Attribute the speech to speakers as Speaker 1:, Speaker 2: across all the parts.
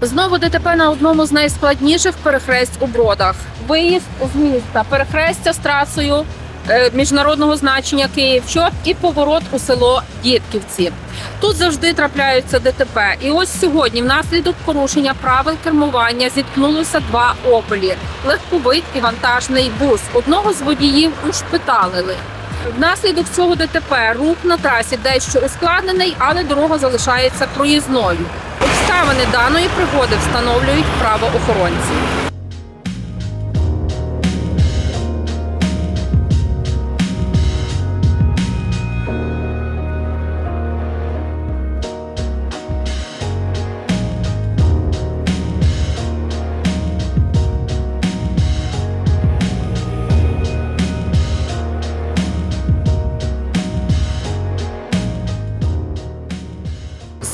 Speaker 1: Знову ДТП на одному з найскладніших перехресть у бродах. Виїзд з міста, перехрестя з трасою е, міжнародного значення Київ чоп і поворот у село Дідківці. Тут завжди трапляються ДТП. І ось сьогодні, внаслідок порушення правил кермування, зіткнулися два опелі легковий і вантажний бус. Одного з водіїв ушпиталили. Внаслідок цього ДТП рух на трасі дещо ускладнений, але дорога залишається проїзною. Обставини даної пригоди встановлюють правоохоронці.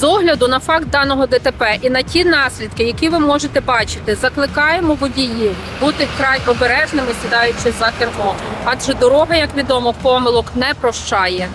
Speaker 1: З огляду на факт даного ДТП і на ті наслідки, які ви можете бачити, закликаємо водіїв бути вкрай обережними, сідаючи за кермо. Адже дорога, як відомо, помилок не прощає.